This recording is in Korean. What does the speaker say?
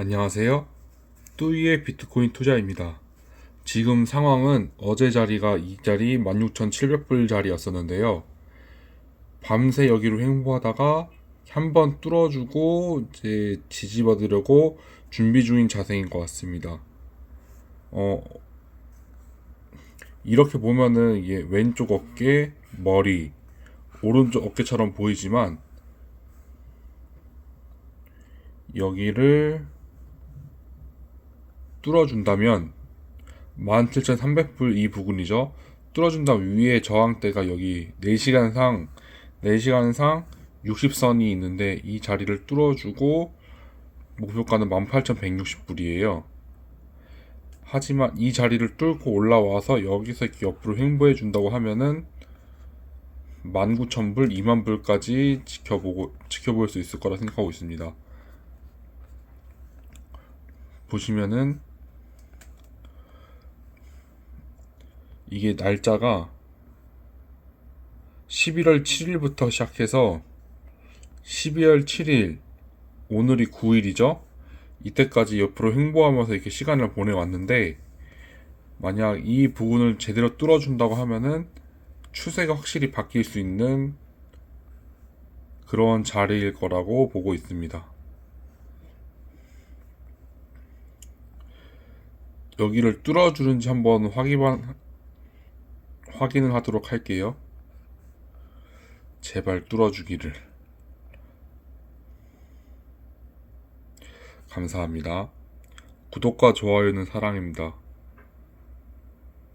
안녕하세요. 뚜이의 비트코인 투자입니다. 지금 상황은 어제 자리가 이 자리 16,700불 자리였었는데요. 밤새 여기로 횡보하다가 한 번 뚫어주고 이제 지지받으려고 준비 중인 자세인 것 같습니다. 어, 이렇게 보면은 이게 왼쪽 어깨, 머리, 오른쪽 어깨처럼 보이지만 여기를 뚫어준다면 17,300불 이 부분이죠. 뚫어준다면 위에 저항대가 여기 4시간상 4시간상 60선이 있는데 이 자리를 뚫어주고 목표가는 18,160불이에요. 하지만 이 자리를 뚫고 올라와서 여기서 이렇게 옆으로 횡보해 준다고 하면은 19,000불, 2만불까지 지켜보고 지켜볼 수 있을 거라 생각하고 있습니다. 보시면은 이게 날짜가 11월 7일부터 시작해서 12월 7일 오늘이 9일이죠. 이때까지 옆으로 횡보하면서 이렇게 시간을 보내왔는데 만약 이 부분을 제대로 뚫어준다고 하면은 추세가 확실히 바뀔 수 있는 그런 자리일 거라고 보고 있습니다. 여기를 뚫어주는지 한번 확인, 확인을 하도록 할게요. 제발 뚫어주기를. 감사합니다. 구독과 좋아요는 사랑입니다.